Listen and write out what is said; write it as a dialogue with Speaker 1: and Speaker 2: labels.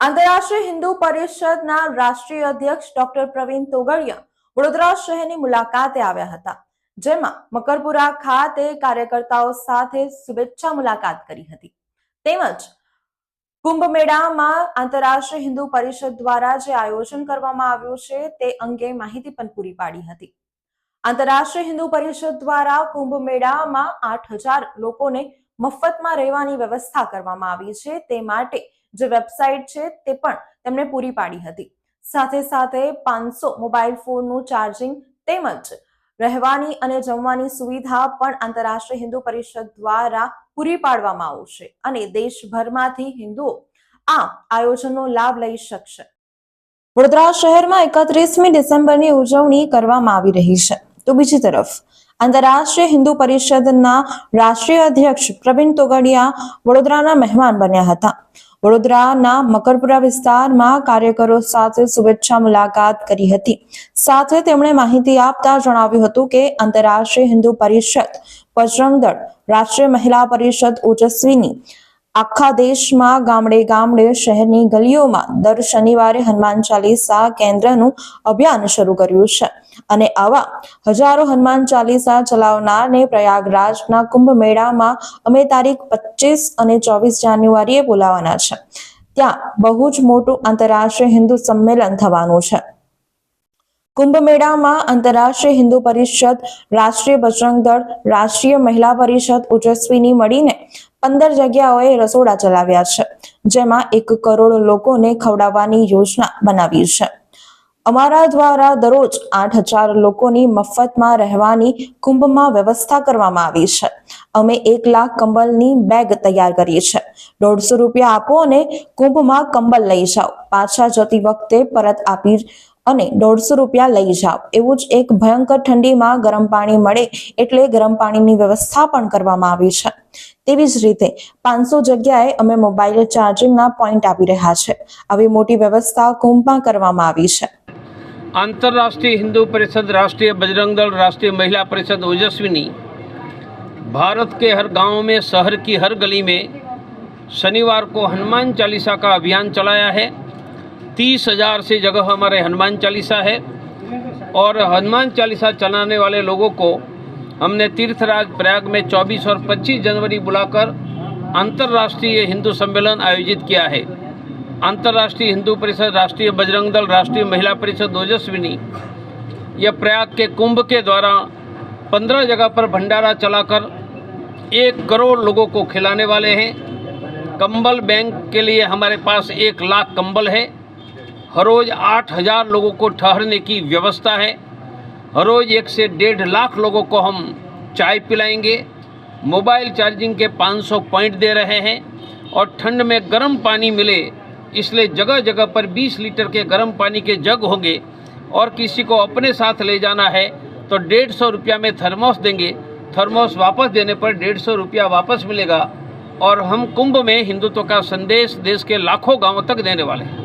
Speaker 1: આંતરરાષ્ટ્રીય હિન્દુ પરિષદના રાષ્ટ્રીય અધ્યક્ષ ડોક્ટર પ્રવીણ તોગડિયા વડોદરા શહેરની મુલાકાતે આવ્યા હતા, જેમાં મકરપુરા ખાતે કાર્યકર્તાઓ સાથે શુભેચ્છા મુલાકાત કરી હતી. તેમજ કુંભ આંતરરાષ્ટ્રીય હિન્દુ પરિષદ દ્વારા જે આયોજન કરવામાં આવ્યું છે, તે અંગે માહિતી પણ પૂરી પાડી હતી. આંતરરાષ્ટ્રીય હિન્દુ પરિષદ દ્વારા કુંભ મેળામાં આઠ લોકોને મફતમાં રહેવાની વ્યવસ્થા કરવામાં આવી છે, તે માટે જે વેબસાઇટ છે તે પણ તેમણે પૂરી પાડી હતી. સાથે સાથે પાંચસો મોબાઈલ ફોનનું ચાર્જિંગ તેમજ રહેવાની અને જમવાની સુવિધા પણ આંતરરાષ્ટ્રીય હિન્દુ પરિષદ દ્વારા પૂરી પાડવામાં આવશે અને દેશભરમાંથી હિન્દુઓ આ આયોજનનો લાભ લઈ શકશે. વડોદરા શહેરમાં એકત્રીસમી ડિસેમ્બરની ઉજવણી કરવામાં આવી રહી છે. તો બીજી તરફ, આંતરરાષ્ટ્રીય હિન્દુ પરિષદના રાષ્ટ્રીય અધ્યક્ષ પ્રવીણ તોગડિયા વડોદરાના મહેમાન બન્યા હતા. વડોદરાના મકરપુરા વિસ્તારમાં કાર્યકરો સાથે શુભેચ્છા મુલાકાત કરી હતી. સાથે તેમણે માહિતી આપતા જણાવ્યું હતું કે આંતરરાષ્ટ્રીય હિન્દુ પરિષદ બજરંગ દળ રાષ્ટ્રીય મહિલા પરિષદ, ઓજસ્વીની આખા દેશમાં ગામડે ગામડે શહેરની ગલીઓમાં દર શનિવારે હનુમાન ચાલીસા કેન્દ્રનું અભિયાન શરૂ કર્યું છે. અને આવા હજારો હનુમાન ચાલીસા ચલાવનારને પ્રયાગરાજના કુંભ મેળામાં અમે તારીખ પચીસ અને ચોવીસ જાન્યુઆરીએ બોલાવાના છે. ત્યાં બહુ જ મોટું આંતરરાષ્ટ્રીય હિન્દુ સંમેલન થવાનું છે. કુંભ મેળામાં આંતરરાષ્ટ્રીય હિન્દુ પરિષદ, રાષ્ટ્રીય બજરંગ દળ, રાષ્ટ્રીય મહિલા પરિષદ ઓજસ્વીની મળીને પંદર જગ્યાઓએ રસોડા ચલાવ્યા છે, જેમાં એક કરોડ લોકોને ખવડાવવાની યોજના બનાવી છે. અમારા દ્વારા દરરોજ આઠ હજાર લોકોની મફતમાં રહેવાની કુંભમાં વ્યવસ્થા કરવામાં આવી છે. અમે એક લાખ કંબલની બેગ તૈયાર કરી છે દોઢસો રૂપિયા આપો અને કુંભમાં કંબલ લઈ જાઓ. પાછા જતી વખતે પરત આપી અને દોઢસો રૂપિયા લઈ જાઓ એવું જ એક ભયંકર ઠંડીમાં ગરમ પાણી મળે એટલે ગરમ પાણીની વ્યવસ્થા પણ કરવામાં આવી છે તેવી જ રીતે પાંચસો જગ્યાએ અમે મોબાઈલ ચાર્જિંગના પોઈન્ટ આપી રહ્યા છે આવી મોટી વ્યવસ્થા કુંભમાં કરવામાં આવી છે
Speaker 2: अंतर्राष्ट्रीय हिंदू परिषद राष्ट्रीय बजरंग दल राष्ट्रीय महिला परिषद ओजस्विनी भारत के हर गांव में शहर की हर गली में शनिवार को हनुमान चालीसा का अभियान चलाया है तीस हज़ार से जगह हमारे हनुमान चालीसा है। और हनुमान चालीसा चलाने वाले लोगों को हमने तीर्थराज प्रयाग में 24 और 25 जनवरी बुलाकर अंतर्राष्ट्रीय हिंदू सम्मेलन आयोजित किया है। अंतर्राष्ट्रीय हिंदू परिषद, राष्ट्रीय बजरंग दल, राष्ट्रीय महिला परिषद ओजस्विनी, यह प्रयाग के कुंभ के द्वारा पंद्रह जगह पर भंडारा चलाकर एक करोड़ लोगों को खिलाने वाले हैं। कंबल बैंक के लिए हमारे पास एक लाख कंबल है। हर रोज़ आठ हज़ार लोगों को ठहरने की व्यवस्था है। हर रोज़ एक से डेढ़ लाख लोगों को हम चाय पिलाएँगे। मोबाइल चार्जिंग के 500 पॉइंट दे रहे हैं और ठंड में गर्म पानी मिले, इसलिए जगह जगह पर 20 लीटर के गर्म पानी के जग होंगे। और किसी को अपने साथ ले जाना है तो डेढ़ सौ रुपया में थर्मोस देंगे। थर्मोस वापस देने पर डेढ़ सौ रुपया वापस मिलेगा। और हम कुंभ में हिंदुत्व का संदेश देश के लाखों गाँवों तक देने वाले हैं।